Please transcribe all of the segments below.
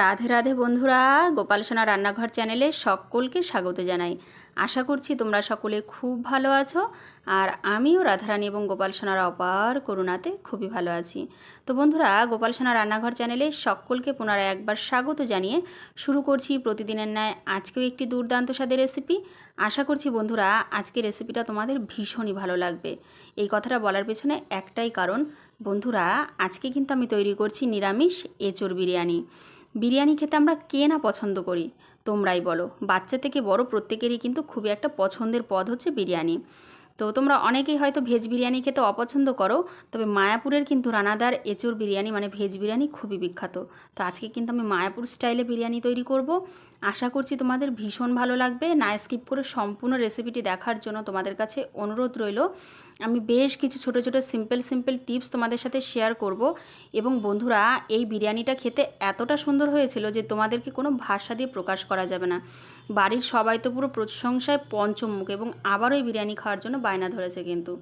রাধে রাধে বন্ধুরা, গোপাল সোনা রান্নাঘর চ্যানেলে সকলকে স্বাগত জানাই। আশা করছি তোমরা সকলে খুব ভালো আছো আর আমিও রাধারানী এবং গোপাল সোনার অপার করুণাতে খুবই ভালো আছি। তো বন্ধুরা, গোপাল সোনা রান্নাঘর চ্যানেলে সকলকে পুনরায় একবার স্বাগত জানিয়ে শুরু করছি প্রতিদিনের ন্যায় আজকেও একটি দুর্দান্ত স্বাদের রেসিপি। আশা করছি বন্ধুরা, আজকে রেসিপিটা তোমাদের ভীষণই ভালো লাগবে। এই কথাটা বলার পেছনে একটাই কারণ, বন্ধুরা, আজকে কিন্তু আমি তৈরি করছি নিরামিষ এঁচোড় বিরিয়ানি। বিরিয়ানি খেতে আমরা কে না পছন্দ করি? তোমরাই বলো। বাচ্চা থেকে বড় প্রত্যেকেরই কিন্তু খুবই একটা পছন্দের পদ হচ্ছে বিরিয়ানি। তো তোমরা অনেকেই হয়তো ভেজ বিরিয়ানি খেতে অপছন্দ করো, তবে মায়াপুরের কিন্তু রানাদার এঁচোর বিরিয়ানি মানে ভেজ বিরিয়ানি খুবই বিখ্যাত। তো আজকে কিন্তু আমি মায়াপুর স্টাইলে বিরিয়ানি তৈরি করব। আশা করছি তোমাদের ভীষণ ভালো লাগবে। না স্কিপ করে সম্পূর্ণ রেসিপিটি দেখার জন্য তোমাদের কাছে অনুরোধ রইল। আমি বেশ কিছু ছোট ছোট সিম্পল সিম্পল টিপস তোমাদের সাথে শেয়ার করব। এবং বন্ধুরা, এই বিরিয়ানিটা খেতে এতটা সুন্দর হয়েছিল যে তোমাদেরকে কোনো ভাষা দিয়ে প্রকাশ করা যাবে না। বাড়ির সবাই তো পুরো প্রশংসায় পঞ্চমুখ এবং আবারও এই বিরিয়ানি খাওয়ার জন্য বায়না ধরেছে কিন্তু।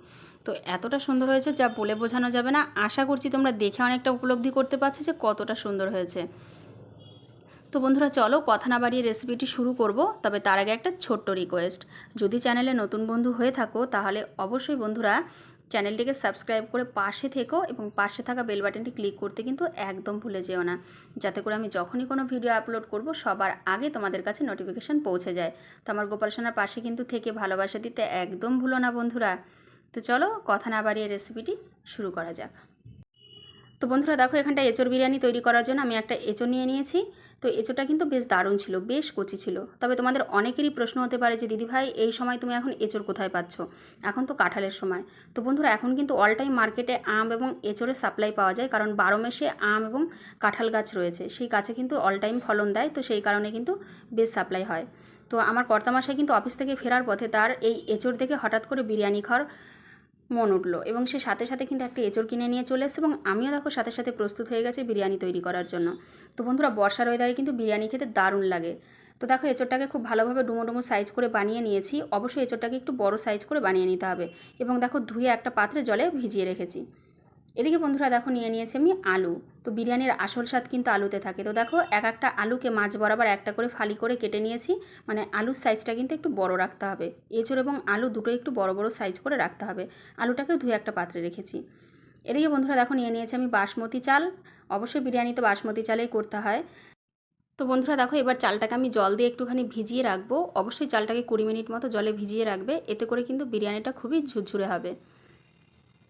তো এতটা সুন্দর হয়েছে যা বলে বোঝানো যাবে না। আশা করছি তোমরা দেখে অনেকটা উপলব্ধি করতে পারছ যে কতটা সুন্দর হয়েছে। তো বন্ধুরা চলো কথা না বাড়িয়ে রেসিপিটি শুরু করব, তবে তার আগে একটা ছোট্ট রিকোয়েস্ট যদি চ্যানেলে নতুন বন্ধু হয়ে থাকো, তাহলে অবশ্যই বন্ধুরা চ্যানেলটিকে সাবস্ক্রাইব করে পাশে থেকো এবং পাশে থাকা বেল বাটনটি ক্লিক করতে কিন্তু একদম ভুলে যেও না। যাতে করে আমি যখনই কোনো ভিডিও আপলোড করব, সবার আগে তোমাদের কাছে নোটিফিকেশান পৌঁছে যায়। তো আমার গোপাল সোনার পাশে কিন্তু থেকে ভালোবাসা দিতে একদম ভুলো না বন্ধুরা। তো চলো কথা না বাড়িয়ে রেসিপিটি শুরু করা যাক। তো বন্ধুরা দেখো এখানটা এঁচোড় বিরিয়ানি তৈরি করার জন্য আমি একটা এঁচোড় নিয়ে নিয়েছি। তো এঁচোড়টা কিন্তু বেশ দারুণ ছিল, বেশ কচি ছিল। তবে তোমাদের অনেকেরই প্রশ্ন হতে পারে যে, দিদিভাই, এই সময় তুমি এখন এঁচোড় কোথায় পাচ্ছ? এখন তো কাঁঠালের সময়। তো বন্ধুরা, এখন কিন্তু অল টাইম মার্কেটে আম এবং এঁচোড়ের সাপ্লাই পাওয়া যায়, কারণ বারো মাসে আম এবং কাঁঠাল গাছ রয়েছে। সেই গাছে কিন্তু অল টাইম ফলন দেয়, তো সেই কারণে কিন্তু বেশ সাপ্লাই হয়। তো আমার কর্তামশাই কিন্তু অফিস থেকে ফেরার পথে তার এই এঁচোড় দেখে হঠাৎ করে বিরিয়ানি খাওয়ার মন উঠল এবং সে সাথে সাথে কিন্তু একটা এঁচড় কিনে নিয়ে চলে এসেছে এবং আমিও দেখো সাথে সাথে প্রস্তুত হয়ে গেছে বিরিয়ানি তৈরি করার জন্য। তো বন্ধুরা, বর্ষার ওয়েদারে কিন্তু বিরিয়ানি খেতে দারুণ লাগে। তো দেখো, এঁচড়টাকে খুব ভালোভাবে ডুমো ডুমো সাইজ করে বানিয়ে নিয়েছি। অবশ্যই এঁচড়টাকে একটু বড় সাইজ করে বানিয়ে নিতে হবে এবং দেখো, ধুয়ে একটা পাত্রে জলে ভিজিয়ে রেখেছি। এদিকে বন্ধুরা দেখো নিয়ে নিয়েছি আমি আলু। তো বিরিয়ানির আসল স্বাদ কিন্তু আলুতে থাকে। তো দেখো এক একটা আলুকে মাছ বরাবর একটা করে ফালি করে কেটে নিয়েছি। মানে আলুর সাইজটা কিন্তু একটু বড় রাখতে হবে। এঁচড় এবং আলু দুটো একটু বড় বড় সাইজ করে রাখতে হবে। আলুটাকেও ধুয়ে একটা পাত্রে রেখেছি। এদিকে বন্ধুরা দেখো নিয়ে নিয়েছি আমি বাসমতি চাল। অবশ্যই বিরিয়ানি তো বাসমতি চালেই করতে হয়। তো বন্ধুরা দেখো এবার চালটাকে আমি জল দিয়ে একটুখানি ভিজিয়ে রাখব। অবশ্যই চালটাকে কুড়ি মিনিট মতো জলে ভিজিয়ে রাখবে। এতে করে কিন্তু বিরিয়ানিটা খুবই ঝুরঝুরে হবে।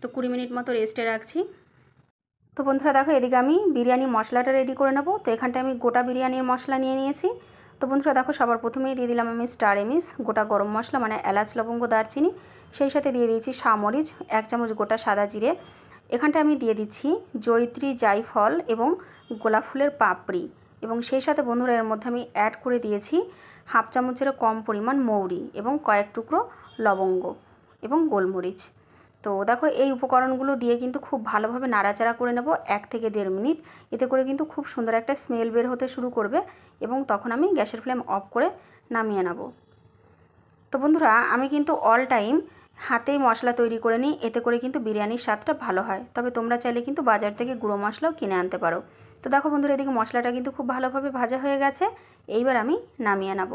তো কুড়ি মিনিট মতো রেস্টে রাখছি। তো বন্ধুরা দেখো, এদিকে আমি বিরিয়ানি মশলাটা রেডি করে নেব। তো এখানটায় আমি গোটা বিরিয়ানির মশলা নিয়ে নিয়েছি। তো বন্ধুরা দেখো, সবার প্রথমেই দিয়ে দিলাম আমি স্টার এমিস গোটা গরম মশলা মানে এলাচ, লবঙ্গ, দারচিনি। সেই সাথে দিয়ে দিয়েছি সামরিচ, এক চামচ গোটা সাদা জিরে। এখানটা আমি দিয়ে দিচ্ছি জৈত্রী জাইফল এবং গোলাপ ফুলের পাপড়ি। এবং সেই সাথে বন্ধুরা এর মধ্যে আমি অ্যাড করে দিয়েছি হাফ চামচেরও কম পরিমাণ মৌরি এবং কয়েক টুকরো লবঙ্গ এবং গোলমরিচ। তো দেখো এই উপকরণগুলো দিয়ে কিন্তু খুব ভালোভাবে নাড়াচাড়া করে নেব এক থেকে দেড় মিনিট। এতে করে কিন্তু খুব সুন্দর একটা স্মেল বের হতে শুরু করবে এবং তখন আমি গ্যাসের ফ্লেম অফ করে নামিয়ে নেব। তো বন্ধুরা, আমি কিন্তু অল টাইম হাতেই মশলা তৈরি করে নিই, এতে করে কিন্তু বিরিয়ানির স্বাদটা ভালো হয়। তবে তোমরা চাইলে কিন্তু বাজার থেকে গুঁড়ো মশলাও কিনে আনতে পারো। তো দেখো বন্ধুরা, এদিকে মশলাটা কিন্তু খুব ভালোভাবে ভাজা হয়ে গেছে। এইবার আমি নামিয়ে নেব।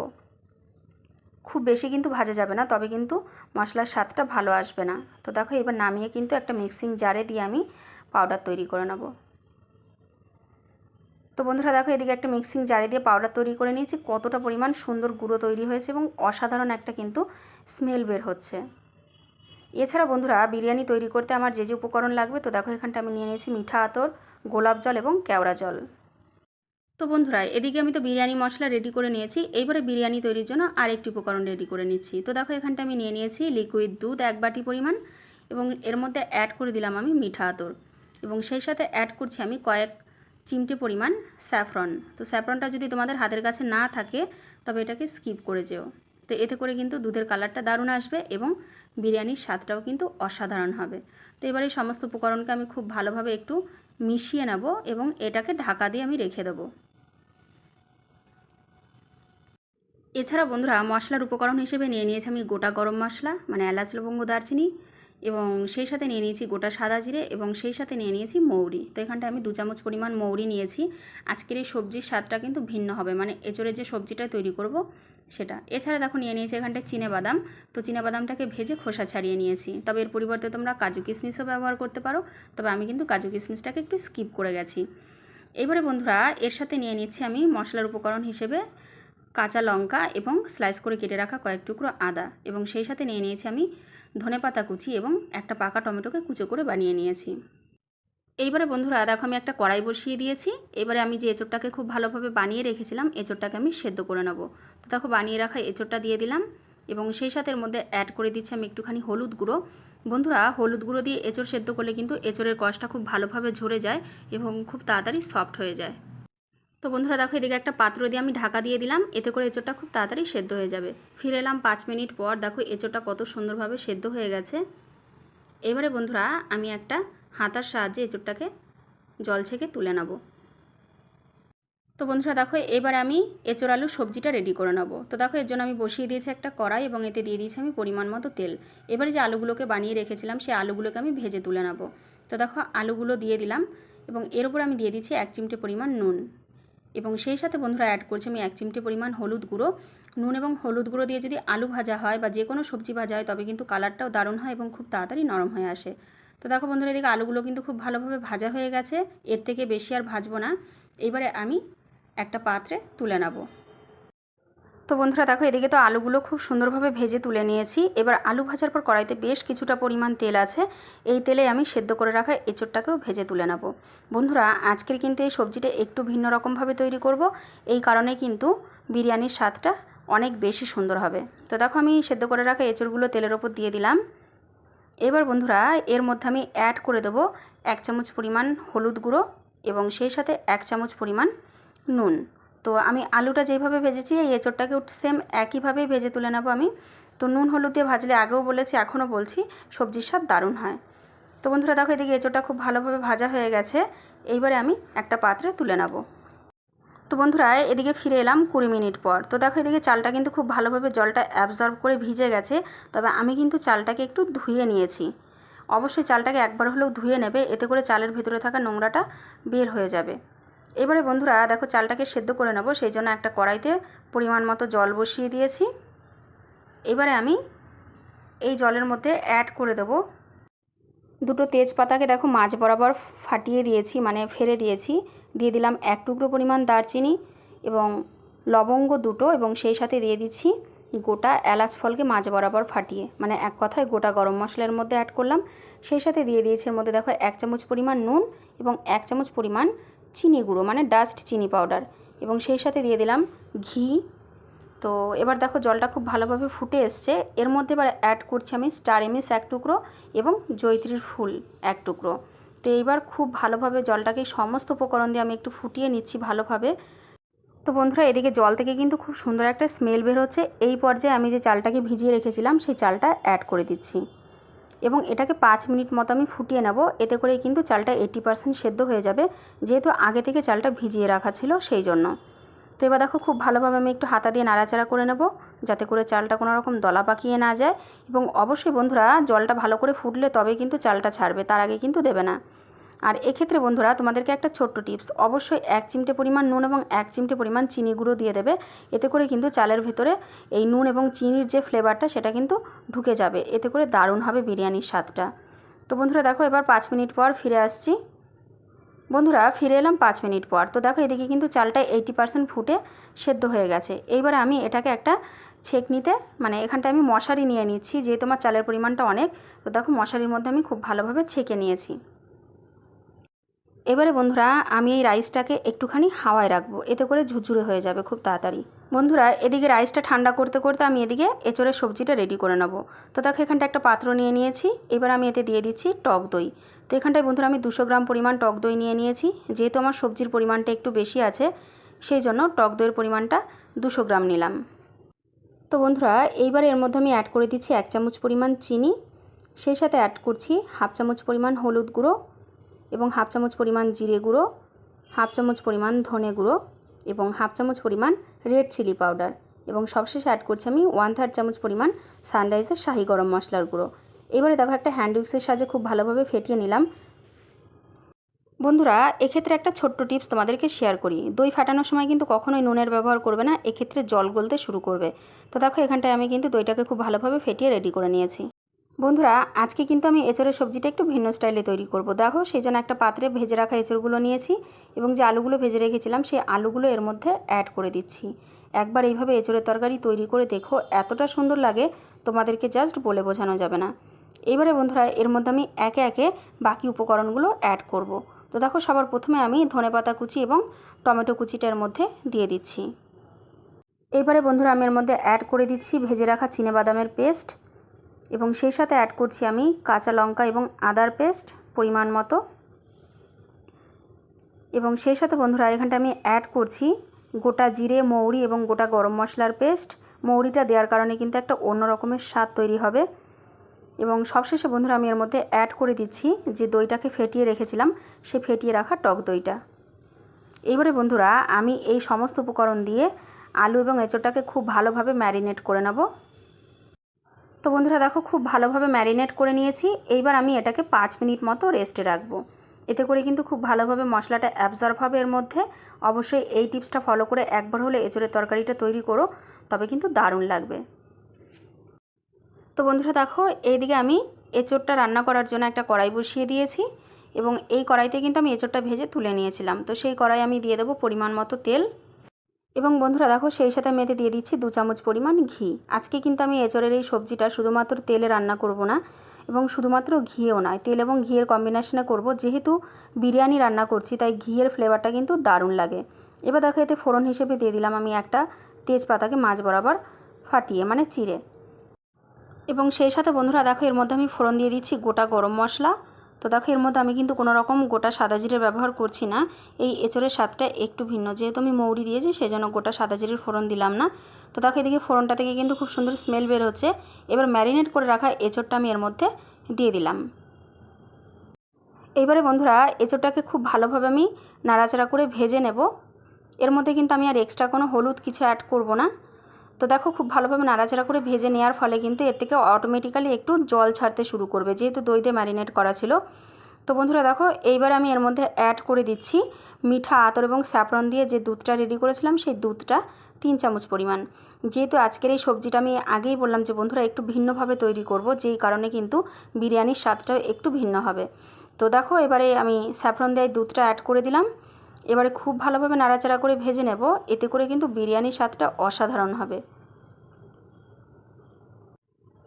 খুব বেশি কিন্তু ভাজা যাবে না, তবে কিন্তু মশলার স্বাদটা ভালো আসবে না। তো দেখো, এবার নামিয়ে কিন্তু একটা মিক্সিং জারে দিয়ে আমি পাউডার তৈরি করে নেব। তো বন্ধুরা, দেখো, এদিকে একটা মিক্সিং জারে দিয়ে পাউডার তৈরি করে নিয়েছি। কতটা পরিমাণ সুন্দর গুঁড়ো তৈরি হয়েছে এবং অসাধারণ একটা কিন্তু স্মেল বের হচ্ছে। এছাড়া বন্ধুরা, বিরিয়ানি তৈরি করতে আমার যে যে উপকরণ লাগবে, তো দেখো, এখানটা আমি নিয়ে নিয়েছি মিঠা আতর, গোলাপ জল এবং কেওড়া জল। তো বন্ধুরা, এদিকে আমি তো বিরিয়ানি মশলা রেডি করে নিয়েছি। এইবারে বিরিয়ানি তৈরির জন্য আরেকটি উপকরণ রেডি করে নিচ্ছি। তো দেখো, এখানটা আমি নিয়ে নিয়েছি লিকুইড দুধ এক বাটি পরিমাণ এবং এর মধ্যে অ্যাড করে দিলাম আমি মিঠা আতর। এবং সেই সাথে অ্যাড করছি আমি কয়েক চিমটে পরিমাণ স্যাফরন তো স্যাফরনটা যদি তোমাদের হাতের কাছে না থাকে, তবে এটাকে স্কিপ করে যেও। তো এতে করে কিন্তু দুধের কালারটা দারুণ আসবে এবং বিরিয়ানির স্বাদটাও কিন্তু অসাধারণ হবে। তো এবার সমস্ত উপকরণকে আমি খুব ভালোভাবে একটু মিশিয়ে নেব এবং এটাকে ঢাকা দিয়ে আমি রেখে দেবো। এছাড়া বন্ধুরা মশলার উপকরণ হিসেবে নিয়ে নিয়েছি আমি গোটা গরম মশলা মানে এলাচ, লবঙ্গ, দারচিনি এবং সেই সাথে নিয়ে নিয়েছি গোটা সাদা জিরে এবং সেই সাথে নিয়ে নিয়েছি মৌরি। তো এখানটায় আমি দু চামচ পরিমাণ মৌরি নিয়েছি। আজকের এই সবজির স্বাদটা কিন্তু ভিন্ন হবে মানে এঁচড়ের যে সবজিটা তৈরি করব সেটা। এছাড়া দেখো নিয়ে নিয়েছি এখানটায় বাদাম। তো বাদামটাকে ভেজে খোসা ছাড়িয়ে নিয়েছি। তবে এর পরিবর্তে তোমরা কাজু কিশমিশও ব্যবহার করতে পারো, তবে আমি কিন্তু কাজু কিশমিশটাকে একটু স্কিপ করে গেছি। এবারে বন্ধুরা এর সাথে নিয়ে নিচ্ছি আমি মশলার উপকরণ হিসেবে কাঁচা লঙ্কা এবং স্লাইস করে কেটে রাখা কয়েক টুকরো আদা এবং সেই সাথে নিয়ে নিয়েছি আমি ধনে পাতা কুচি এবং একটা পাকা টমেটোকে কুচো করে বানিয়ে নিয়েছি। এইবারে বন্ধুরা, দেখো আমি একটা কড়াই বসিয়ে দিয়েছি। এবারে আমি যে এঁচোড়টাকে খুব ভালোভাবে বানিয়ে রেখেছিলাম, এঁচোড়টাকে আমি সেদ্ধ করে নেব। তো দেখো বানিয়ে রাখা এঁচোড়টা দিয়ে দিলাম এবং সেই সাথে মধ্যে অ্যাড করে দিচ্ছি আমি একটুখানি হলুদ গুঁড়ো। বন্ধুরা, হলুদ গুঁড়ো দিয়ে এঁচোড় সেদ্ধ করলে কিন্তু এঁচোড়ের কষটা খুব ভালোভাবে ঝরে যায় এবং খুব তাড়াতাড়ি সফট হয়ে যায়। তো বন্ধুরা দেখো এদিকে একটা পাত্র দিয়ে আমি ঢাকা দিয়ে দিলাম। এতে করে এঁচোড়টা খুব তাড়াতাড়ি সেদ্ধ হয়ে যাবে। ফিরে এলাম পাঁচ মিনিট পর। দেখো এঁচোড়টা কত সুন্দরভাবে সেদ্ধ হয়ে গেছে। এবারে বন্ধুরা আমি একটা হাতার সাহায্যে এঁচোড়টাকে জল ছেঁকে তুলে নেব। তো বন্ধুরা দেখো এবার আমি এঁচোড় আলু সবজিটা রেডি করে নেব। তো দেখো এর জন্য আমি বসিয়ে দিয়েছি একটা কড়াই এবং এতে দিয়ে দিয়েছি আমি পরিমাণ মতো তেল। এবারে যে আলুগুলোকে বানিয়ে রেখেছিলাম সেই আলুগুলোকে আমি ভেজে তুলে নেব। তো দেখো আলুগুলো দিয়ে দিলাম এবং এর উপর আমি দিয়ে দিচ্ছি এক চিমটে পরিমাণ নুন। এবং সেই সাথে বন্ধুরা অ্যাড করছি আমি এক চিমটে পরিমাণ হলুদ গুঁড়ো। নুন এবং হলুদ গুঁড়ো দিয়ে যদি আলু ভাজা হয় বা যে কোনো সবজি ভাজা হয়, তবে কিন্তু কালারটাও দারুণ হয় এবং খুব তাড়াতাড়ি নরম হয়ে আসে। তো দেখো বন্ধুরা, এদিকে আলুগুলো কিন্তু খুব ভালোভাবে ভাজা হয়ে গেছে। এর থেকে বেশি আর ভাজবো না। এবারে আমি একটা পাত্রে তুলে নেব। তো বন্ধুরা দেখো, এদিকে তো আলুগুলো খুব সুন্দরভাবে ভেজে তুলে নিয়েছি। এবার আলু ভাজার পর কড়াইতে বেশ কিছুটা পরিমাণ তেল আছে। এই তেলে আমি সেদ্ধ করে রাখা এঁচোড়টাকেও ভেজে তুলে নেব। বন্ধুরা, আজকের কিন্তু এই সবজিটা একটু ভিন্ন রকমভাবে তৈরি করব। এই কারণে কিন্তু বিরিয়ানির স্বাদটা অনেক বেশি সুন্দর হবে। তো দেখো, আমি সেদ্ধ করে রাখা এঁচোড়গুলো তেলের ওপর দিয়ে দিলাম। এবার বন্ধুরা, এর মধ্যে আমি অ্যাড করে দেবো এক চামচ পরিমাণ হলুদ গুঁড়ো এবং সেই সাথে এক চামচ পরিমাণ নুন। তো আমি আলুটা যেভাবে ভেজেছি, এই এঁচোড়টাকেও সেম একইভাবেই ভেজে তুলে নেব আমি। তো নুন, হলুদ দিয়ে ভাজলে আগেও বলেছি, এখনও বলছি, সবজির স্বাদ দারুণ হয়। তো বন্ধুরা, দেখো এদিকে এঁচোড়টা খুব ভালোভাবে ভাজা হয়ে গেছে। এইবারে আমি একটা পাত্রে তুলে নেব। তো বন্ধুরা, এদিকে ফিরে এলাম কুড়ি মিনিট পর। তো দেখো এদিকে চালটা কিন্তু খুব ভালোভাবে জলটা অ্যাবজর্ব করে ভিজে গেছে, তবে আমি কিন্তু চালটাকে একটু ধুয়ে নিয়েছি। অবশ্যই চালটাকে একবার হলেও ধুয়ে নেবে, এতে করে চালের ভিতরে থাকা নোংরাটা বের হয়ে যাবে। এবারে বন্ধুরা দেখো চালটাকে সেদ্ধ করে নেব, সেই জন্য একটা কড়াইতে পরিমাণ মতো জল বসিয়ে দিয়েছি। এবারে আমি এই জলের মধ্যে অ্যাড করে দেবো দুটো তেজপাতাকে, দেখো মাছ বরাবর ফাটিয়ে দিয়েছি মানে ফেলে দিয়েছি। দিয়ে দিলাম এক টুকরো পরিমাণ দারচিনি এবং লবঙ্গ দুটো এবং সেই সাথে দিয়ে দিচ্ছি গোটা এলাচ ফলকে মাছ বরাবর ফাটিয়ে মানে এক কথায় গোটা গরম মশলার মধ্যে অ্যাড করলাম। সেই সাথে দিয়ে দিয়েছি এর মধ্যে দেখো এক চামচ পরিমাণ নুন এবং এক চামচ পরিমাণ চিনি গুঁড়ো মানে ডাস্ট চিনি পাউডার এবং সেই সাথে দিয়ে দিলাম ঘি। তো এবার দেখো জলটা খুব ভালোভাবে ফুটে এসছে। এর মধ্যে এবার অ্যাড করছি আমি স্টার এমিস এক টুকরো এবং জৈত্রীর ফুল এক টুকরো। তো এইবার খুব ভালোভাবে জলটাকে সমস্ত উপকরণ দিয়ে আমি একটু ফুটিয়ে নিচ্ছি ভালোভাবে। তো বন্ধুরা, এদিকে জল থেকে কিন্তু খুব সুন্দর একটা স্মেল বের হচ্ছে। এই পর্যায়ে আমি যে চালটাকে ভিজিয়ে রেখেছিলাম, সেই চালটা অ্যাড করে দিচ্ছি। এবং এটাকে পাঁচ মিনিট মতো আমি ফুটিয়ে নেব। এতে করে কিন্তু চালটা এইটি পার্সেন্ট সেদ্ধ হয়ে যাবে। যেহেতু আগে থেকে চালটা ভিজিয়ে রাখা ছিল সেই জন্য। তো এবার দেখো খুব ভালোভাবে আমি একটু হাতা দিয়ে নাড়াচাড়া করে নেব, যাতে করে চালটা কোনো রকম দলা পাকিয়ে না যায়। এবং অবশ্যই বন্ধুরা, জলটা ভালো করে ফুটলে তবে কিন্তু চালটা ছাড়বে, তার আগে কিন্তু দেবে না। আর এক্ষেত্রে বন্ধুরা তোমাদেরকে একটা ছোট্ট টিপস, অবশ্যই এক চিমটে পরিমাণ নুন এবং এক চিমটে পরিমাণ চিনি গুঁড়ো দিয়ে দেবে। এতে করে কিন্তু চালের ভেতরে এই নুন এবং চিনির যে ফ্লেভারটা সেটা কিন্তু ঢুকে যাবে। এতে করে দারুণ হবে বিরিয়ানির স্বাদটা। তো বন্ধুরা দেখো এবার পাঁচ মিনিট পর ফিরে আসছি। বন্ধুরা ফিরে এলাম পাঁচ মিনিট পর। তো দেখো এদিকে কিন্তু চালটা এইটি পার্সেন্ট ফুটে সেদ্ধ হয়ে গেছে। এইবারে আমি এটাকে একটা ছেঁকনিতে মানে এখানটা আমি মশারি নিয়ে নিচ্ছি, যেহেতু আমার চালের পরিমাণটা অনেক, তো দেখো মশারির মধ্যে আমি খুব ভালোভাবে ছেঁকে নিয়েছি। এবারে বন্ধুরা, আমি এই রাইসটাকে একটুখানি হাওয়ায় রাখব। এতে করে ঝুরঝুরে হয়ে যাবে খুব তাড়াতাড়ি। বন্ধুরা, এদিকে রাইসটা ঠান্ডা করতে করতে আমি এদিকে এঁচড়ের সবজিটা রেডি করে নেব। তো দেখো, এখানটা একটা পাত্র নিয়ে নিয়েছি। এবার আমি এতে দিয়ে দিচ্ছি টক দই। তো এখানটায় বন্ধুরা, আমি দুশো গ্রাম পরিমাণ টক দই নিয়ে নিয়েছি। যেহেতু আমার সবজির পরিমাণটা একটু বেশি আছে, সেই জন্য টক দইয়ের পরিমাণটা দুশো গ্রাম নিলাম। তো বন্ধুরা, এইবার এর মধ্যে আমি অ্যাড করে দিচ্ছি এক চামচ পরিমাণ চিনি। সেই সাথে অ্যাড করছি হাফ চামচ পরিমাণ হলুদ গুঁড়ো। এবং হাফ চামচ পরিমাণ জিরে গুঁড়ো, হাফ চামচ পরিমাণ ধনে গুঁড়ো এবং হাফ চামচ পরিমাণ রেড চিলি পাউডার এবং সবশেষে অ্যাড করছি আমি ওয়ান থার্ড চামচ পরিমাণ সানরাইজের শাহি গরম মশলার গুঁড়ো। এবারে দেখো একটা হ্যান্ড উইক্সের সাহায্যে খুব ভালোভাবে ফেটিয়ে নিলাম। বন্ধুরা, এক্ষেত্রে একটা ছোট্ট টিপস তোমাদেরকে শেয়ার করি। দই ফাটানোর সময় কিন্তু কখনোই নুনের ব্যবহার করবে না, এক্ষেত্রে জল গলতে শুরু করবে। তো দেখো এখানটায় আমি কিন্তু দইটাকে খুব ভালোভাবে ফেটিয়ে রেডি করে নিয়েছি। বন্ধুরা, আজকে কিন্তু আমি এঁচড়ের সবজিটা একটু ভিন্ন স্টাইলে তৈরি করব। দেখো, সেই জন্য একটা পাত্রে ভেজে রাখা এঁচড়গুলো নিয়েছি এবং যে আলুগুলো ভেজে রেখেছিলাম, সেই আলুগুলো এর মধ্যে অ্যাড করে দিচ্ছি। একবার এইভাবে এঁচড়ের তরকারি তৈরি করে দেখো, এতটা সুন্দর লাগে, তোমাদেরকে জাস্ট বলে বোঝানো যাবে না। এবারে বন্ধুরা, এর মধ্যে আমি একে একে বাকি উপকরণগুলো অ্যাড করব। তো দেখো, সবার প্রথমে আমি ধনেপাতা কুচি এবং টমেটো কুচিটা এর মধ্যে দিয়ে দিচ্ছি। এবারে বন্ধুরা, আমি এর মধ্যে অ্যাড করে দিচ্ছি ভেজে রাখা বাদামের পেস্ট এবং সেই সাথে অ্যাড করছি আমি কাঁচা লঙ্কা এবং আদার পেস্ট পরিমাণ মতো। এবং সেই সাথে বন্ধুরা এখানটা আমি অ্যাড করছি গোটা জিরে, মৌরি এবং গোটা গরম মশলার পেস্ট মৌরিটা দেওয়ার কারণে কিন্তু একটা অন্য রকমের স্বাদ তৈরি হবে। এবং সবশেষে বন্ধুরা আমি এর মধ্যে অ্যাড করে দিচ্ছি যে দইটাকে ফেটিয়ে রেখেছিলাম, সে ফেটিয়ে রাখা টক দইটা। এইবারে বন্ধুরা আমি এই সমস্ত উপকরণ দিয়ে আলু এবং এঁচোড়টাকে খুব ভালোভাবে ম্যারিনেট করে নেব। তো বন্ধুরা দেখো, খুব ভালোভাবে ম্যারিনেট করে নিয়েছি। এইবার আমি এটাকে পাঁচ মিনিট মতো রেস্টে রাখব। এতে করে কিন্তু খুব ভালোভাবে মশলাটা অ্যাবজর্ব হবে এর মধ্যে। অবশ্যই এই টিপসটা ফলো করে একবার হলে এঁচোড়ের তরকারিটা তৈরি করো, তবে কিন্তু দারুণ লাগবে। তো বন্ধুরা দেখো, এইদিকে আমি এঁচোড়টা রান্না করার জন্য একটা কড়াই বসিয়ে দিয়েছি এবং এই কড়াইতে কিন্তু আমি এঁচোড়টা ভেজে তুলে নিয়েছিলাম। তো সেই কড়াই আমি দিয়ে দেবো পরিমাণ মতো তেল। এবং বন্ধুরা দেখো, সেই সাথে আমি এতে দিয়ে দিচ্ছি দু চামচ পরিমাণ ঘি। আজকে কিন্তু আমি এঁচড়ের এই সবজিটা শুধুমাত্র তেলে রান্না করব না এবং শুধুমাত্র ঘিও নয়, তেল এবং ঘিয়ের কম্বিনেশনে করব। যেহেতু বিরিয়ানি রান্না করছি, তাই ঘিয়ের ফ্লেভারটা কিন্তু দারুণ লাগে। এবার দেখো, এতে ফোড়ন হিসেবে দিয়ে দিলাম আমি একটা তেজপাতাকে মাছ বরাবর ফাটিয়ে মানে চিড়ে। এবং সেই সাথে বন্ধুরা দেখো, এর মধ্যে আমি ফোড়ন দিয়ে দিচ্ছি গোটা গরম মশলা। তো দেখো, এর মধ্যে আমি কিন্তু কোনো রকম গোটা সাদা জিরে ব্যবহার করছি না। এই এঁচড়ের স্বাদটা একটু ভিন্ন। যেহেতু আমি মৌরি দিয়েছি সেই জন্য গোটা সাদা জিরের ফোড়ন দিলাম না। তো দেখো, এদিকে ফোড়নটা থেকে কিন্তু খুব সুন্দর স্মেল বের হচ্ছে। এবার ম্যারিনেট করে রাখা এঁচড়টা আমি এর মধ্যে দিয়ে দিলাম। এইবারে বন্ধুরা, এঁচড়টাকে খুব ভালোভাবে আমি নাড়াচাড়া করে ভেজে নেব। এর মধ্যে কিন্তু আমি আর এক্সট্রা কোনো হলুদ কিছু অ্যাড করব না। তো দেখো খুব ভালোভাবে নাড়াচাড়া করে ভেজে নেওয়ার ফলে কিন্তু এর থেকে অটোমেটিক্যালি একটু জল ছাড়তে শুরু করবে, যেহেতু দই দিয়ে ম্যারিনেট করা ছিল। তো বন্ধুরা দেখো, এইবার আমি এর মধ্যে অ্যাড করে দিচ্ছি মিঠা আতর এবং স্যাফরন দিয়ে যে দুধটা রেডি করেছিলাম, সেই দুধটা তিন চামচ পরিমাণ। যেহেতু আজকের এই সবজিটা আমি আগেই বললাম যে বন্ধুরা একটু ভিন্নভাবে তৈরি করব, যেই কারণে কিন্তু বিরিয়ানির স্বাদটাও একটু ভিন্ন হবে। তো দেখো, এবারে আমি স্যাফরন দেয় দুধটা অ্যাড করে দিলাম। এবারে খুব ভালোভাবে নাড়াচাড়া করে ভেজে নেব। এতে করে কিন্তু বিরিয়ানির স্বাদটা অসাধারণ হবে।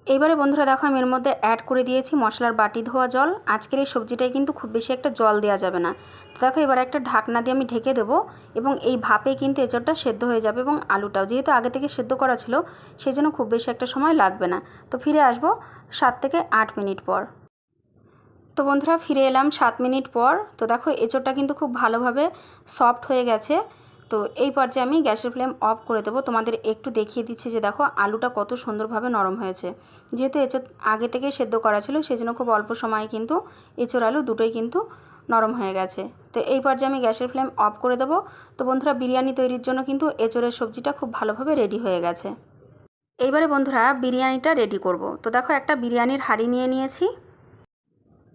এইবারে বন্ধুরা দেখো আমি এর মধ্যে অ্যাড করে দিয়েছি মশলার বাটি ধোয়া জল। আজকের এই সবজিটায় কিন্তু খুব বেশি একটা জল দেওয়া যাবে না। তো দেখো এবার একটা ঢাকনা দিয়ে আমি ঢেকে দেবো এবং এই ভাপে কিন্তু এঁচড়টা সেদ্ধ হয়ে যাবে এবং আলুটাও। যেহেতু আগে থেকে সেদ্ধ করা ছিল সেই জন্য খুব বেশি একটা সময় লাগবে না। তো ফিরে আসব সাত থেকে আট মিনিট পর। তো বন্ধুরা ফিরে এলাম সাত মিনিট পর। তো দেখো, এঁচড়টা কিন্তু খুব ভালোভাবে সফট হয়ে গেছে। তো এই পর্যায়ে আমি গ্যাসের ফ্লেম অফ করে দেবো। তোমাদের একটু দেখিয়ে দিচ্ছি যে দেখো, আলুটা কত সুন্দরভাবে নরম হয়েছে। যেহেতু এঁচড় আগে থেকে সেদ্ধ করা ছিল সেই জন্য খুব অল্প সময়ে কিন্তু এঁচড় আলু দুটোই কিন্তু নরম হয়ে গেছে। তো এই পর্যায়ে আমি গ্যাসের ফ্লেম অফ করে দেবো। তো বন্ধুরা, বিরিয়ানি তৈরির জন্য কিন্তু এঁচড়ের সবজিটা খুব ভালোভাবে রেডি হয়ে গেছে। এইবারে বন্ধুরা, বিরিয়ানিটা রেডি করব। তো দেখো, একটা বিরিয়ানির হাঁড়ি নিয়ে নিয়েছি।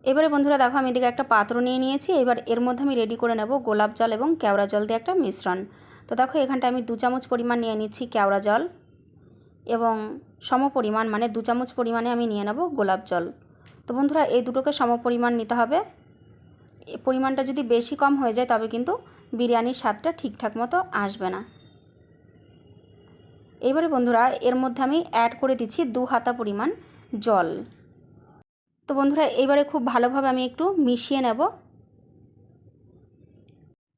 এবারে বন্ধুরা দেখো আমি এদিকে একটা পাত্র নিয়ে নিয়েছি, এবার এর মধ্যে আমি রেডি করে নেব গোলাপ জল এবং কেওড়া জল দিয়ে একটা মিশ্রণ। তো দেখো এখানটা আমি দু চামচ পরিমাণ নিয়ে নিচ্ছি কেওড়া জল এবং সম পরিমাণ মানে দু চামচ পরিমাণে আমি নিয়ে নেব গোলাপ জল। তো বন্ধুরা এই দুটোকে সম পরিমাণ নিতে হবে। পরিমাণটা যদি বেশি কম হয়ে যায় তবে কিন্তু বিরিয়ানির স্বাদটা ঠিকঠাক মতো আসবে না। এবারে বন্ধুরা এর মধ্যে আমি অ্যাড করে দিচ্ছি দু হাতা পরিমাণ জল। তো বন্ধুরা এবারে খুব ভালোভাবে আমি একটু মিশিয়ে নেব।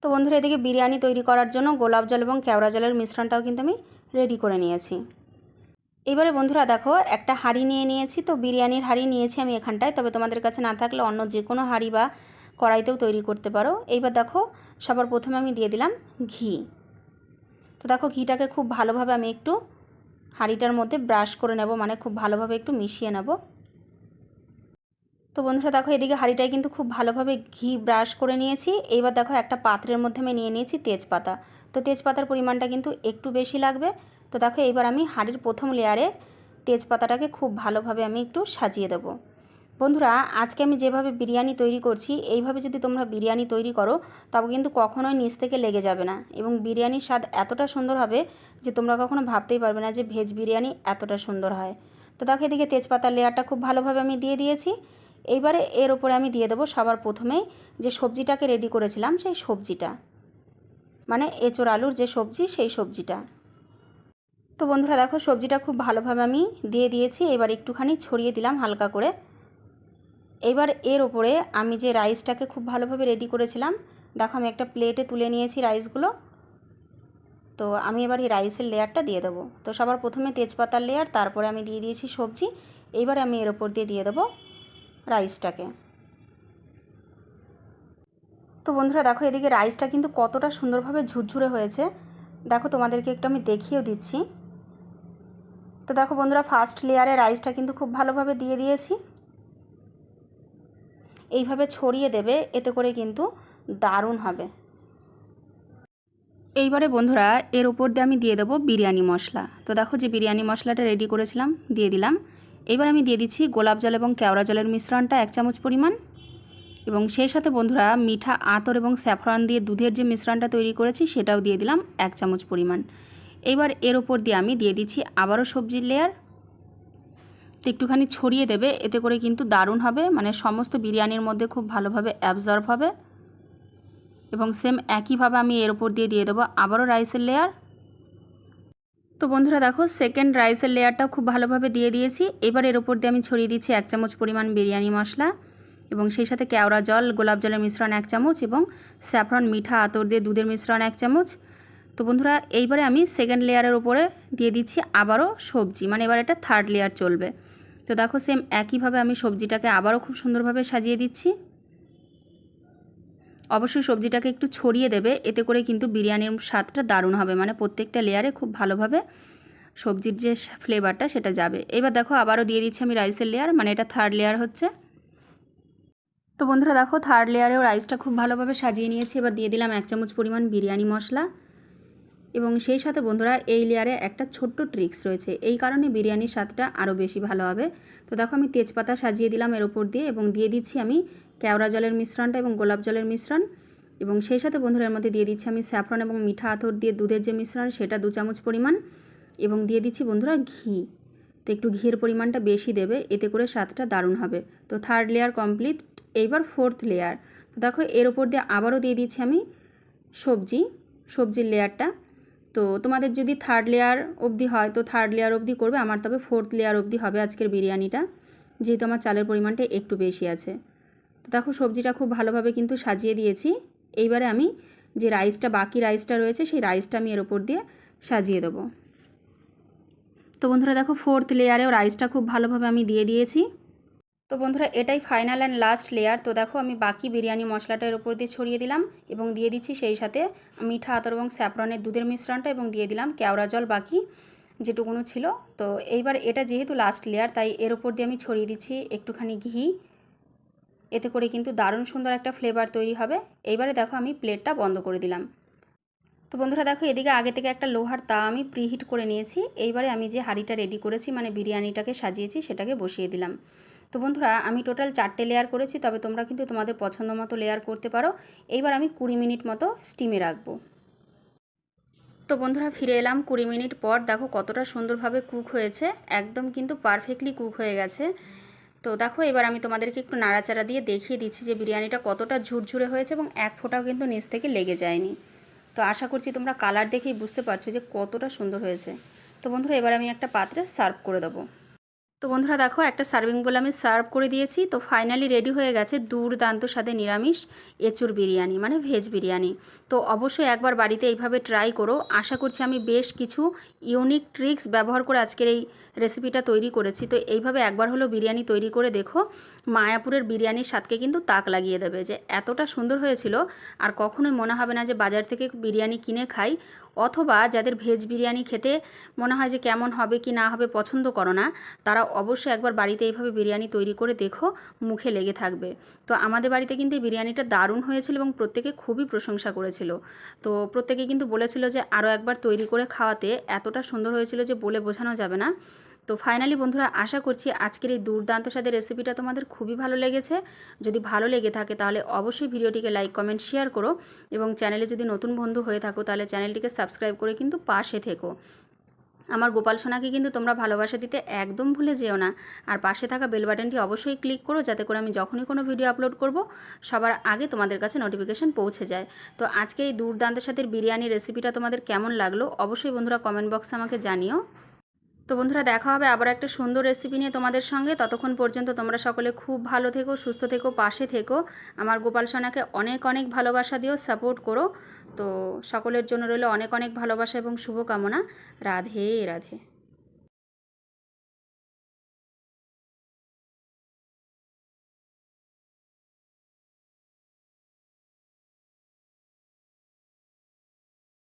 তো বন্ধুরা, এদিকে বিরিয়ানি তৈরি করার জন্য গোলাপ জল এবং কেওড়া জলের মিশ্রণটাও কিন্তু আমি রেডি করে নিয়েছি। এবারে বন্ধুরা, দেখো, একটা হাঁড়ি নিয়ে নিয়েছি। তো বিরিয়ানির হাঁড়ি নিয়েছি আমি এখানটায়। তবে তোমাদের কাছে না থাকলে অন্য যে কোনো হাঁড়ি বা কড়াইতেও তৈরি করতে পারো। এইবার দেখো, সবার প্রথমে আমি দিয়ে দিলাম ঘি। তো দেখো, ঘিটাকে খুব ভালোভাবে আমি একটু হাঁড়িটার মধ্যে ব্রাশ করে নেব। মানে খুব ভালোভাবে একটু মিশিয়ে নেব। তো বন্ধুরা দেখো, এদিকে হাঁড়িটায় কিন্তু খুব ভালোভাবে ঘি ব্রাশ করে নিয়েছি। এইবার দেখো, একটা পাত্রের মধ্যে আমি নিয়ে নিয়েছি তেজপাতা। তো তেজপাতার পরিমাণটা কিন্তু একটু বেশি লাগবে। তো দেখো এইবার আমি হাঁড়ির প্রথম লেয়ারে তেজপাতাটাকে খুব ভালোভাবে আমি একটু সাজিয়ে দেবো। বন্ধুরা, আজকে আমি যেভাবে বিরিয়ানি তৈরি করছি, এইভাবে যদি তোমরা বিরিয়ানি তৈরি করো, তবে কিন্তু কখনোই নিচ থেকে লেগে যাবে না। এবং বিরিয়ানির স্বাদ এতটা সুন্দর হবে যে তোমরা কখনো ভাবতেই পারবে না যে ভেজ বিরিয়ানি এতটা সুন্দর হয়। তো দেখো, এদিকে তেজপাতার লেয়ারটা খুব ভালোভাবে আমি দিয়ে দিয়েছি। এইবারে এর ওপরে আমি দিয়ে দেবো সবার প্রথমেই যে সবজিটাকে রেডি করেছিলাম, সেই সবজিটা। মানে এঁচোড় আলুর যে সবজি, সেই সবজিটা। তো বন্ধুরা দেখো, সবজিটা খুব ভালোভাবে আমি দিয়ে দিয়েছি। এবার একটুখানি ছড়িয়ে দিলাম হালকা করে। এবার এর ওপরে আমি যে রাইসটাকে খুব ভালোভাবে রেডি করেছিলাম, দেখো আমি একটা প্লেটে তুলে নিয়েছি রাইসগুলো তো আমি এবার এই রাইসের লেয়ারটা দিয়ে দেবো। তো সবার প্রথমে তেজপাতার লেয়ার তারপরে আমি দিয়ে দিয়েছি সবজি। এইবার আমি এর ওপর দিয়ে দিয়ে দেবো রাইসটাকে। তো বন্ধুরা দেখো, এদিকে রাইসটা কিন্তু কতটা সুন্দরভাবে ঝুরঝুরে হয়েছে। দেখো, তোমাদেরকে একটু আমি দেখিয়েও দিচ্ছি। তো দেখো বন্ধুরা ফার্স্ট লেয়ারে রাইসটা কিন্তু খুব ভালোভাবে দিয়ে দিয়েছি। এইভাবে ছড়িয়ে দেবে, এতে করে কিন্তু দারুণ হবে। এইবারে বন্ধুরা, এর উপর দিয়ে আমি দিয়ে দেবো বিরিয়ানি মশলা। তো দেখো যে বিরিয়ানি মশলাটা রেডি করেছিলাম, দিয়ে দিলাম। এবার আমি দিয়ে দিচ্ছি গোলাপ জল এবং কেওড়া জলের মিশ্রণটা এক চামচ পরিমাণ। এবং সেই সাথে বন্ধুরা মিঠা আতর এবং স্যাফরন দিয়ে দুধের যে মিশ্রণটা তৈরি করেছি সেটাও দিয়ে দিলাম এক চামচ পরিমাণ। এবার এর ওপর দিয়ে আমি দিয়ে দিচ্ছি আবারও সবজির লেয়ার তো একটুখানি ছড়িয়ে দেবে, এতে করে কিন্তু দারুণ হবে মানে সমস্ত বিরিয়ানির মধ্যে খুব ভালোভাবে অ্যাবজর্ব হবে। এবং সেম একইভাবে আমি এর ওপর দিয়ে দিয়ে দেবো আবারও রাইসের লেয়ার তো বন্ধুরা দেখো সেকেন্ড রাইসের লেয়ারটাও খুব ভালোভাবে দিয়ে দিয়েছি। এবার এর ওপর দিয়ে আমি ছড়িয়ে দিচ্ছি এক চামচ পরিমাণ বিরিয়ানি মশলা এবং সেই সাথে কেওড়া জল, গোলাপ জলের মিশ্রণ এক চামচ এবং স্যাফরন, মিঠা আতর দিয়ে দুধের মিশ্রণ এক চামচ। তো বন্ধুরা, এইবারে আমি সেকেন্ড লেয়ারের উপরে দিয়ে দিচ্ছি আবারও সবজি মানে এবার এটা থার্ড লেয়ার চলবে। তো দেখো সেম একইভাবে আমি সবজিটাকে আবারও খুব সুন্দরভাবে সাজিয়ে দিচ্ছি। অবশ্যই সবজিটাকে একটু ছড়িয়ে দেবে। এতে করে কিন্তু বিরিয়ানির স্বাদটা দারুণ হবে। মানে প্রত্যেকটা লেয়ারে খুব ভালোভাবে সবজির যে ফ্লেভারটা সেটা যাবে। এবার দেখো আবারও দিয়ে দিচ্ছি আমি রাইসের লেয়ার মানে এটা থার্ড লেয়ার হচ্ছে। তো বন্ধুরা দেখো থার্ড লেয়ারেও রাইসটা খুব ভালোভাবে সাজিয়ে নিয়েছি। এবার দিয়ে দিলাম এক চামচ পরিমাণ বিরিয়ানি মশলা। এবং সেই সাথে বন্ধুরা এই লেয়ারে একটা ছোট্ট ট্রিক্স রয়েছে। এই কারণে বিরিয়ানির স্বাদটা আরও বেশি ভালো হবে। তো দেখো আমি তেজপাতা সাজিয়ে দিলাম এর ওপর দিয়ে। এবং দিয়ে দিচ্ছি আমি কেওড়া জলের মিশ্রণটা এবং গোলাপ জলের মিশ্রণ। এবং সেই সাথে বন্ধুরা এর মধ্যে দিয়ে দিচ্ছি আমি স্যাফরন এবং মিঠা আতর দিয়ে দুধের যে মিশ্রণ, সেটা দু চামচ পরিমাণ। এবং দিয়ে দিচ্ছি বন্ধুরা ঘি। তো একটু ঘিয়ের পরিমাণটা বেশি দেবে, এতে করে স্বাদটা দারুণ হবে। তো থার্ড লেয়ার কমপ্লিট এইবার ফোর্থ লেয়ার তো দেখো এর ওপর দিয়ে আবারও দিয়ে দিচ্ছি আমি সবজি, সবজির লেয়ারটা তো তোমাদের যদি থার্ড লেয়ার অবধি হয়, তো থার্ড লেয়ার অবধি করবে, আমার তবে ফোর্থ লেয়ার অবধি হবে আজকের বিরিয়ানিটা। যেহেতু আমার চালের পরিমাণটা একটু বেশি আছে। তো দেখো সবজিটা খুব ভালোভাবে কিন্তু সাজিয়ে দিয়েছি। এইবারে আমি যে রাইসটা, বাকি রাইসটা রয়েছে, সেই রাইসটা আমি এর ওপর দিয়ে সাজিয়ে দেবো। তো বন্ধুরা দেখো ফোর্থ লেয়ারেও রাইসটা খুব ভালোভাবে আমি দিয়ে দিয়েছি। তো বন্ধুরা এটাই ফাইনাল অ্যান্ড লাস্ট লেয়ার তো দেখো আমি বাকি বিরিয়ানি মশলাটা এর উপর দিয়ে ছড়িয়ে দিলাম এবং দিয়ে দিচ্ছি সেই সাথে মিঠা আতর এবং স্যাফরনের দুধের মিশ্রণটা এবং দিয়ে দিলাম কেওড়া জল বাকি যেটুকুনো ছিল। তো এইবার এটা যেহেতু লাস্ট লেয়ার তাই এর উপর দিয়ে আমি ছড়িয়ে দিচ্ছি একটুখানি ঘি। এতে করে কিন্তু দারুণ সুন্দর একটা ফ্লেভার তৈরি হবে। এইবারে দেখো আমি প্লেটটা বন্ধ করে দিলাম। তো বন্ধুরা দেখো, এদিকে আগে থেকে একটা লোহার তা আমি প্রিহিট করে নিয়েছি। এইবারে আমি যে হাঁড়িটা রেডি করেছি মানে বিরিয়ানিটাকে সাজিয়েছি, সেটাকে বসিয়ে দিলাম। তো বন্ধুরা, আমি টোটাল চারটে লেয়ার করেছি, তবে তোমরা কিন্তু তোমাদের পছন্দ মতো লেয়ার করতে পারো। এইবার আমি কুড়ি মিনিট মতো স্টিমে রাখব। তো বন্ধুরা, ফিরে এলাম কুড়ি মিনিট পর। দেখো কতটা সুন্দরভাবে কুক হয়েছে। একদম কিন্তু পারফেক্টলি কুক হয়ে গেছে। তো দেখো, এবার আমি তোমাদেরকে একটু নাড়াচাড়া দিয়ে দেখিয়ে দিচ্ছি যে বিরিয়ানিটা কতটা ঝুরঝুরে হয়েছে এবং এক ফোঁটাও কিন্তু নিচ থেকে লেগে যায়নি। তো আশা করছি তোমরা কালার দেখেই বুঝতে পারছ যে কতটা সুন্দর হয়েছে। তো বন্ধুরা, এবার আমি একটা পাত্রে সার্ভ করে দেবো। তো বন্ধুরা দেখো, একটা সার্ভিং বলে আমি সার্ভ করে দিয়েছি। তো ফাইনালি রেডি হয়ে গেছে দুর্দান্ত স্বাদে নিরামিষ এঁচুর বিরিয়ানি মানে ভেজ বিরিয়ানি। তো অবশ্যই একবার বাড়িতে এইভাবে ট্রাই করো। আশা করছি আমি বেশ কিছু ইউনিক ট্রিক্স ব্যবহার করে আজকের এই রেসিপিটা তৈরি করেছি। তো এইভাবে একবার হলো বিরিয়ানি তৈরি করে দেখো। মায়াপুরের বিরিয়ানির স্বাদকে কিন্তু তাক লাগিয়ে দেবে যে এতটা সুন্দর হয়েছিল। আর কখনোই মনে হবে না যে বাজার থেকে বিরিয়ানি কিনে খাই। অথবা যাদের ভেজ বিরিয়ানি খেতে মনে হয় যে কেমন হবে কি না হবে পছন্দ করো না, তারা অবশ্যই একবার বাড়িতে এইভাবে বিরিয়ানি তৈরি করে দেখো, মুখে লেগে থাকবে। তো আমাদের বাড়িতে কিন্তু এই বিরিয়ানিটা দারুণ হয়েছিল এবং প্রত্যেকে খুবই প্রশংসা করেছিল। তো প্রত্যেকে কিন্তু বলেছিল যে আরও একবার তৈরি করে খাওয়াতে এতটা সুন্দর হয়েছিল যে বলে বোঝানো যাবে না। তো ফাইনালি বন্ধুরা, আশা করছি আজকের এই দুর্দান্ত স্বাদের রেসিপিটা তোমাদের খুবই ভালো লেগেছে। যদি ভালো লেগে থাকে তাহলে অবশ্যই ভিডিওটিকে লাইক কমেন্ট শেয়ার করো এবং চ্যানেলে যদি নতুন বন্ধু হয়ে থাকো তাহলে চ্যানেলটিকে সাবস্ক্রাইব করে কিন্তু পাশে থেকো। আমার গোপাল সোনাকে কিন্তু তোমরা ভালোবাসা দিতে একদম ভুলে যেও না। আর পাশে থাকা বেল বাটনটি অবশ্যই ক্লিক করো যাতে করে আমি যখনই কোনো ভিডিও আপলোড করব, সবার আগে তোমাদের কাছে নোটিফিকেশান পৌঁছে যায়। তো আজকে এই দুর্দান্ত সাথে বিরিয়ানি রেসিপিটা তোমাদের কেমন লাগল অবশ্যই বন্ধুরা কমেন্ট বক্সে আমাকে জানিও। তো বন্ধুরা দেখা হবে আবার একটা সুন্দর রেসিপি নিয়ে তোমাদের সঙ্গে। ততক্ষণ পর্যন্ত তোমরা সকলে খুব ভালো থেকো, সুস্থ থেকো, পাশে থেকো। আমার গোপাল সোনাকে অনেক অনেক ভালোবাসা দিও সাপোর্ট করো। তো সকলের জন্য রইল অনেক অনেক ভালোবাসা এবং শুভকামনা। রাধে রাধে।